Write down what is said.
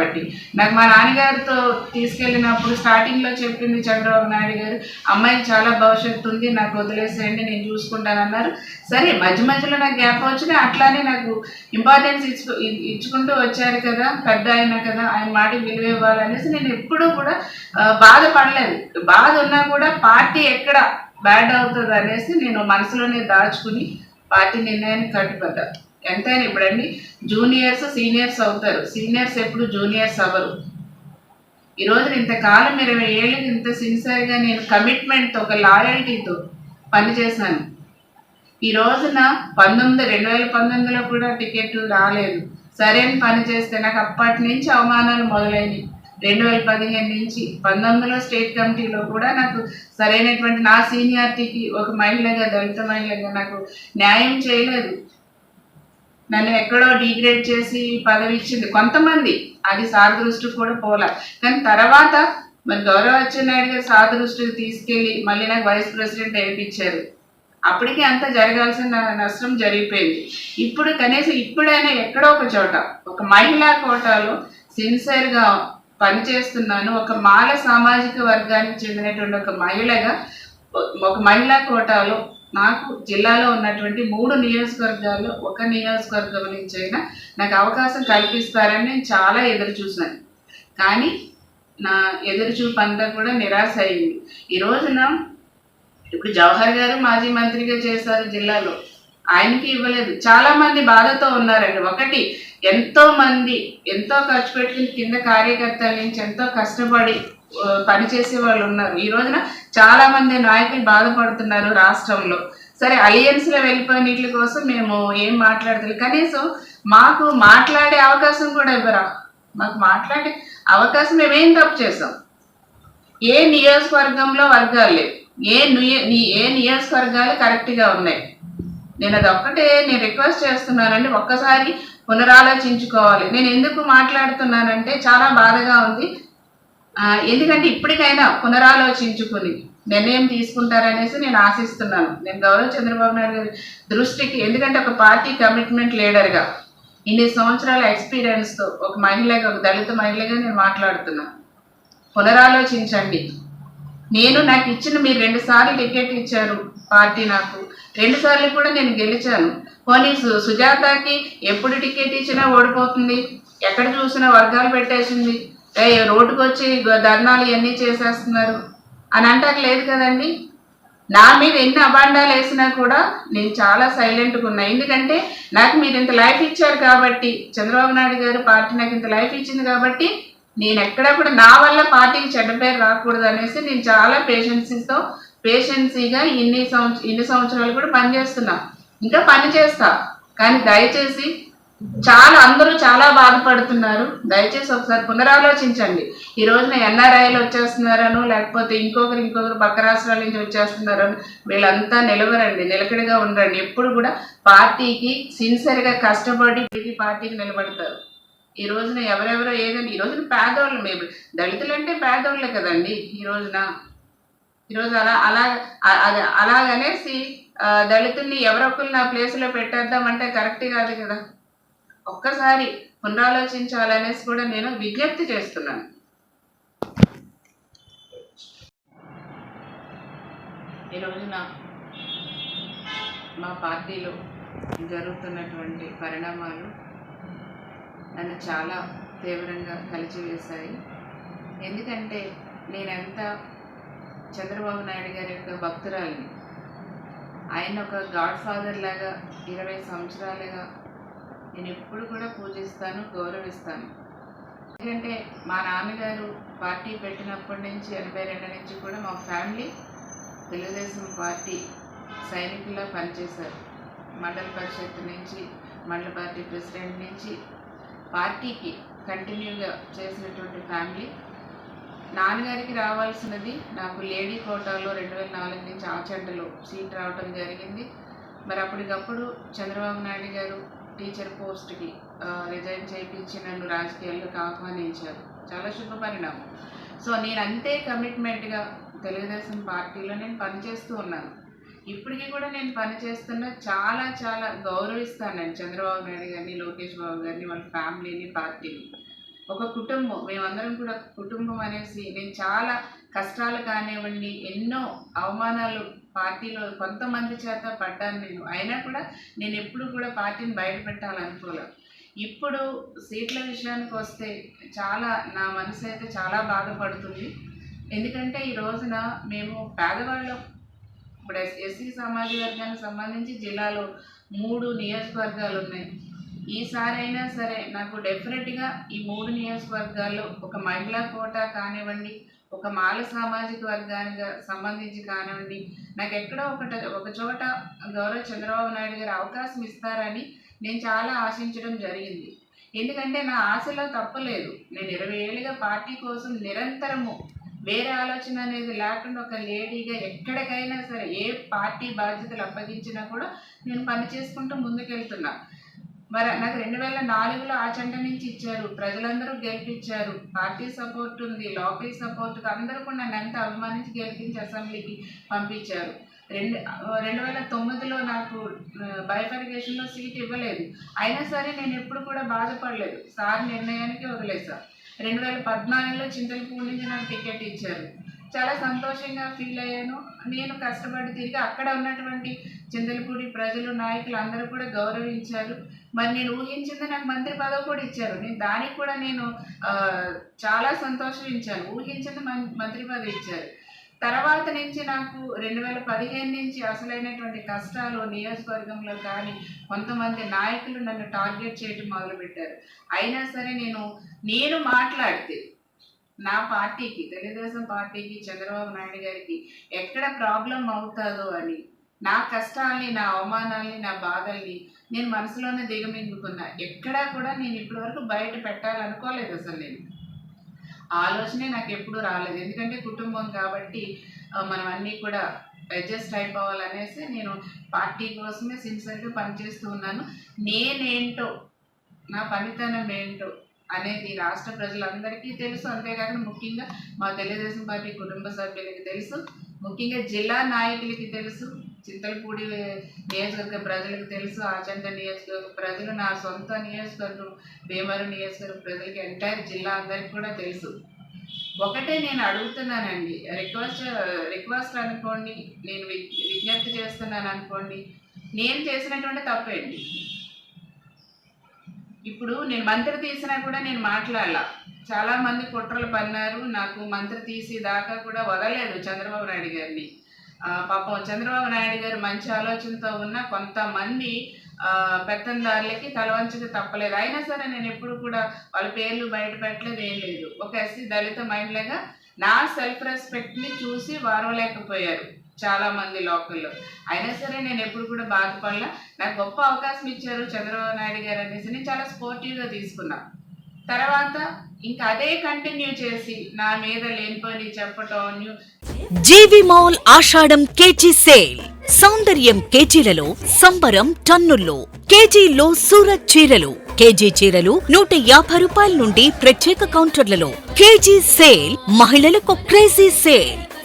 కాబట్టి. నాకు మా నాన్నగారితో తీసుకెళ్ళినప్పుడు స్టార్టింగ్లో చెప్పింది చంద్రబాబు నాయుడు గారు అమ్మాయికి చాలా భవిష్యత్తు ఉంది నాకు వదిలేసేయండి నేను చూసుకుంటానన్నారు సరే మధ్య మధ్యలో నాకు గ్యాప్ వచ్చినా అట్లానే నాకు ఇంపార్టెన్స్ ఇచ్చు ఇచ్చుకుంటూ వచ్చారు కదా పెద్ద అయినా కదా ఆయన మాట విలువ ఇవ్వాలనేసి నేను ఎప్పుడూ కూడా బాధపడలేదు. బాధ ఉన్నా కూడా పార్టీ ఎక్కడ బ్యాడ్ అవుతుంది అనేసి నేను మనసులోనే దాచుకుని పార్టీ నిర్ణయాన్ని కట్టుబడ్డాను ఎంతైనా ఇప్పుడండి జూనియర్స్ సీనియర్స్ అవుతారు. సీనియర్స్ ఎప్పుడు జూనియర్స్ అవ్వరు. ఈ రోజున ఇంతకాలం ఇరవై ఏళ్ళకి ఇంత సిన్సియర్గా నేను కమిట్మెంట్తో ఒక లాయల్టీతో పనిచేశాను ఈ రోజున పంతొమ్మిది రెండు వేల పంతొమ్మిదిలో కూడా టికెట్ రాలేదు. సరైన పని చేస్తే నాకు అప్పటి నుంచి అవమానాలు మొదలైనవి రెండు వేల పదిహేను నుంచి పంతొమ్మిదిలో స్టేట్ కమిటీలో కూడా నాకు సరైనటువంటి నా సీనియారిటీకి ఒక మహిళగా దళిత మహిళగా నాకు న్యాయం చేయలేదు. నన్ను ఎక్కడో డిగ్రేడ్ చేసి పదవి ఇచ్చింది కొంతమంది. అది సార్ దృష్టికి కూడా పోలా. కానీ తర్వాత మరి గౌరవ అచ్చెన్నాయుడు గారు సార్ దృష్టికి తీసుకెళ్ళి మళ్ళీ నాకు వైస్ ప్రెసిడెంట్ వేయించారు అప్పటికే అంత జరగాల్సిన నష్టం జరిగిపోయింది. ఇప్పుడు కనీసం ఇప్పుడైనా ఎక్కడో ఒక చోట ఒక మహిళా కోటాలో సిన్సియర్గా పనిచేస్తున్నాను. ఒక మాల సామాజిక వర్గానికి చెందినటువంటి ఒక మహిళగా ఒక మహిళా కోటాలో నాకు జిల్లాలో ఉన్నటువంటి మూడు నియోజకవర్గాల్లో ఒక నియోజకవర్గం నుంచి అయినా నాకు అవకాశం కల్పిస్తారని నేను చాలా ఎదురు చూశాను. కానీ నా ఎదురు చూపు అంతా కూడా నిరాశ అయింది. ఈ రోజున ఇప్పుడు జవహర్ గారు మాజీ మంత్రిగా చేశారు జిల్లాలో. ఆయనకి ఇవ్వలేదు. చాలా మంది బాధతో ఉన్నారండి. ఒకటి ఎంతో మంది ఎంతో ఖర్చు పెట్టిన కింద కార్యకర్తల నుంచి ఎంతో కష్టపడి పనిచేసే వాళ్ళు ఉన్నారు. ఈ రోజున చాలా మంది నాయకులు బాధపడుతున్నారు రాష్ట్రంలో. సరే అలియన్స్లో వెళ్ళిపోయిన వీటి కోసం మేము ఏం మాట్లాడతాం కనీసం మాకు మాట్లాడే అవకాశం కూడా ఇవ్వరా? మాకు మాట్లాడే అవకాశం మేమేం తప్పు చేసాం? ఏ నియోజకవర్గంలో వర్గాలు లేవు. ఏ నియ- ని- ఏ నియోజకవర్గాలు కరెక్ట్గా ఉన్నాయి? నేను అది ఒక్కటే నేను రిక్వెస్ట్ చేస్తున్నానండి. ఒక్కసారి పునరాలోచించుకోవాలి. నేను ఎందుకు మాట్లాడుతున్నానంటే చాలా బాధగా ఉంది. ఎందుకంటే ఇప్పటికైనా పునరాలోచించుకుని నిర్ణయం తీసుకుంటారనేసి నేను ఆశిస్తున్నాను. నేను గౌరవ చంద్రబాబు నాయుడు గారి దృష్టికి ఎందుకంటే ఒక పార్టీ కమిట్మెంట్ లీడర్గా ఇన్ని సంవత్సరాల ఎక్స్పీరియన్స్తో ఒక మహిళగా ఒక దళిత మహిళగా నేను మాట్లాడుతున్నాను పునరాలోచించండి. నేను నాకు ఇచ్చిన మీరు రెండు సార్లు టికెట్ ఇచ్చారు పార్టీ నాకు. రెండుసార్లు కూడా నేను గెలిచాను. పోనీ సు- సుజాతకి ఎప్పుడు టికెట్ ఇచ్చినా ఓడిపోతుంది. ఎక్కడ చూసినా వర్గాలు పెట్టేసింది. ఏ రోడ్డుకు వచ్చి ధర్నాలు ఇవన్నీ చేసేస్తున్నారు. అని అంటారు లేదు కదండి. నా మీద ఎన్ని అబాండాలు వేసినా కూడా నేను చాలా సైలెంట్గా ఉన్నా. ఎందుకంటే నాకు మీరు ఇంత లైఫ్ ఇచ్చారు కాబట్టి చంద్రబాబు నాయుడు గారు పార్టీ నాకు ఇంత లైఫ్ ఇచ్చింది కాబట్టి నేను ఎక్కడ కూడా నా వల్ల పార్టీకి చెడ్డ పేరు రాకూడదు అనేసి నేను చాలా పేషెన్సీతో పేషెన్సీగా ఇన్ని సంవత్సరం ఇన్ని సంవత్సరాలు కూడా పనిచేస్తున్నా. ఇంకా పని చేస్తా. కానీ దయచేసి చాలా అందరూ చాలా బాధపడుతున్నారు. దయచేసి ఒకసారి పునరాలోచించండి. ఈ రోజున ఎన్ఆర్ఐలు వచ్చేస్తున్నారను లేకపోతే ఇంకొకరు ఇంకొకరు పక్క రాష్ట్రాల నుంచి వచ్చేస్తున్నారని వీళ్ళంతా నిలవరండి నిలకడగా ఉండండి. ఎప్పుడు కూడా పార్టీకి సిన్సియర్గా కష్టపడి పార్టీకి నిలబడతారు. ఈ రోజున ఎవరెవరో ఏదండి ఈ రోజున పేదోళ్ళు. మేము దళితులు అంటే పేదోళ్ళే కదండి ఈ రోజున. ఈరోజు అలా అలా అలాగనేసి దళితుల్ని ఎవరొకరు నా ప్లేస్లో పెట్టేద్దామంటే కరెక్ట్ కాదు కదా. ఒక్కసారి పునరాలోచించాలనేసి కూడా నేను విజ్ఞప్తి చేస్తున్నాను. ఈ రోజున మా పార్టీలో జరుగుతున్నటువంటి పరిణామాలు నన్ను చాలా తీవ్రంగా కలిచివేశాయి. ఎందుకంటే నేనెంత చంద్రబాబు నాయుడు గారి యొక్క భక్తురాలిని ఆయన ఒక గాడ్ ఫాదర్ లాగా ఇరవై సంవత్సరాలుగా నేను ఎప్పుడు కూడా పూజిస్తాను గౌరవిస్తాను. ఎందుకంటే మా నాన్నగారు పార్టీ పెట్టినప్పటి నుంచి ఎనభై రెండు నుంచి కూడా మా ఫ్యామిలీ తెలుగుదేశం పార్టీ సైనికుల్లో పనిచేశారు. మండల పరిషత్ నుంచి మండల పార్టీ ప్రెసిడెంట్ నుంచి పార్టీకి కంటిన్యూగా చేసినటువంటి ఫ్యామిలీ. నాన్నగారికి రావాల్సినది నాకు లేడీ కోటాలో రెండు వేల నాలుగు నుంచి ఆచంటలో సీట్ రావడం జరిగింది. మరి అప్పటికప్పుడు చంద్రబాబు నాయుడు గారు టీచర్ పోస్ట్కి రిజైన్ చేయించి నన్ను రాజకీయాల్లోకి ఆహ్వానించారు. చాలా శుభ పరిణామం. సో నేను అంతే కమిట్మెంట్గా తెలుగుదేశం పార్టీలో నేను పనిచేస్తూ ఉన్నాను. ఇప్పటికీ కూడా నేను పనిచేస్తున్న చాలా చాలా గౌరవిస్తాను నేను చంద్రబాబు నాయుడు గారిని లోకేష్ బాబు గారిని వాళ్ళ ఫ్యామిలీని పార్టీని. ఒక కుటుంబం మేమందరం కూడా కుటుంబం అనేసి నేను చాలా కష్టాలు కానివ్వండి ఎన్నో అవమానాలు పార్టీలో కొంతమంది చేత పడ్డాను నేను. అయినా కూడా నేను ఎప్పుడు కూడా పార్టీని బయటపెట్టాలనుకోలే. ఇప్పుడు సీట్ల విషయానికి వస్తే చాలా నా మనసు అయితే చాలా బాధపడుతుంది. ఎందుకంటే ఈ రోజున మేము పేదవాళ్ళం. ఇప్పుడు ఎస్ ఎస్సీ సమాజ వర్గానికి సంబంధించి జిల్లాలో మూడు నియోజకవర్గాలు ఉన్నాయి. ఈసారి అయినా సరే నాకు డెఫినెట్గా ఈ మూడు నియోజకవర్గాల్లో ఒక మహిళా కోటా కానివ్వండి ఒక మాల సామాజిక వర్గానికి సంబంధించి కానివ్వండి నాకు ఎక్కడో ఒకట ఒక చోట గౌరవ చంద్రబాబు నాయుడు గారు అవకాశం ఇస్తారని నేను చాలా ఆశించడం జరిగింది. ఎందుకంటే నా ఆశలో తప్పలేదు నేను ఇరవై ఏళ్ళుగా పార్టీ కోసం నిరంతరము వేరే ఆలోచన అనేది లేకుండా ఒక లేడీగా ఎక్కడికైనా సరే ఏ పార్టీ బాధ్యతలు అప్పగించినా కూడా నేను పని చేసుకుంటూ ముందుకెళ్తున్నా. మరి నాకు రెండు వేల నాలుగులో ఆ చెంట నుంచి ఇచ్చారు. ప్రజలందరూ గెలిపించారు. పార్టీ సపోర్ట్ ఉంది. లోకల్ సపోర్ట్ అందరూ కూడా నన్ను ఎంత అభిమానించి గెలిపించి అసెంబ్లీకి పంపించారు. రెండు రెండు వేల తొమ్మిదిలో నాకు బైఫర్గేషన్లో సీట్ ఇవ్వలేదు. అయినా సరే నేను ఎప్పుడు కూడా బాధపడలేదు. సార్ నిర్ణయానికి వదిలేసా రెండు వేల పద్నాలుగులో చింతలపూడి నుంచి నాకు టికెట్ ఇచ్చారు. చాలా సంతోషంగా ఫీల్ అయ్యాను. నేను కష్టపడి తిరిగి అక్కడ ఉన్నటువంటి చింతలపూడి ప్రజలు నాయకులు అందరూ కూడా గౌరవించారు. మరి నేను ఊహించింది నాకు మంత్రి పదవి కూడా ఇచ్చారు. నేను దానికి కూడా నేను చాలా సంతోషించాను. ఊహించింది మం- మంత్రి పదవి ఇచ్చారు. తర్వాత నుంచి నాకు రెండు వేల పదిహేను నుంచి అసలైనటువంటి కష్టాలు నియోజకవర్గంలో కానీ కొంతమంది నాయకులు నన్ను టార్గెట్ చేయడం మొదలుపెట్టారు. అయినా సరే నేను నేను మాట్లాడితే నా పార్టీకి తెలుగుదేశం పార్టీకి చంద్రబాబు నాయుడు గారికి ఎక్కడ ప్రాబ్లం అవుతుందో అని నా కష్టాల్ని నా అవమానాల్ని నా బాధల్ని నేను మనసులోనే దిగమింగుకున్నా. ఎక్కడా కూడా నేను ఇప్పటివరకు బయట పెట్టాలనుకోలేదు అసలు నేను. ఆలోచనే నాకు ఎప్పుడూ రాలేదు. ఎందుకంటే కుటుంబం కాబట్టి మనం అన్నీ కూడా అడ్జస్ట్ అయిపోవాలనేసి నేను పార్టీ కోసమే సిన్సియర్గా పనిచేస్తూ ఉన్నాను. నేనేంటో నా పనితనం ఏంటో అనేది రాష్ట్ర ప్రజలందరికీ తెలుసు. అంతేకాకుండా ముఖ్యంగా మా తెలుగుదేశం పార్టీ కుటుంబ సభ్యులకి తెలుసు. ముఖ్యంగా జిల్లా నాయకులకి తెలుసు. చింతలపూడి నియోజకవర్గ ప్రజలకు తెలుసు. ఆచంట నియోజకవర్గ ప్రజలు నా సొంత నియోజకవర్గం భీమవరం నియోజకవర్గ ప్రజలకి ఎంటైర్ జిల్లా అందరికీ కూడా తెలుసు. ఒకటే నేను అడుగుతున్నానండి. రిక్వెస్ట్ రిక్వెస్ట్ అనుకోండి. నేను విజ్ఞప్తి చేస్తున్నాను అనుకోండి. నేను చేసినటువంటి తప్పేంటి? ఇప్పుడు నేను మంత్రి తీసినా కూడా నేను మాట్లాడాల. చాలా మంది కుట్రలు పన్నారు. నాకు మంత్రి తీసి దాకా కూడా వదలలేదు చంద్రబాబు నాయుడు గారిని. పాపం చంద్రబాబు నాయుడు గారు మంచి ఆలోచనతో ఉన్న కొంతమంది పెత్తందారులకి తలవంచక తప్పలేదు. అయినా సరే నేను ఎప్పుడు కూడా వాళ్ళ పేర్లు బయట పెట్టలేదు ఏం లేదు. ఒక ఎస్సీ దళిత మహిళగా నా సెల్ఫ్ రెస్పెక్ట్ని చూసి వారవలేకపోయారు చాలా మంది లోకల్లో. అయినా సరే నేను ఎప్పుడు కూడా బాధపడలా. నాకు గొప్ప అవకాశం ఇచ్చారు చంద్రబాబు నాయుడు గారు అనేసి నేను చాలా స్పోర్టివ్గా తీసుకున్నా. తర్వాత ఇంకా అదే కంటిన్యూ చేసి నా మీద లేనిపోని చెప్పటం G V mall Ashadam KG sale. సౌందర్యం కేజీలలో సంబరం టన్నుల్లో. కేజీలో సూరత్ చీరలు. కేజీ చీరలు నూట యాభై రూపాయల నుండి ప్రత్యేక కౌంటర్లలో. కేజీ సేల్ మహిళలకు crazy sale.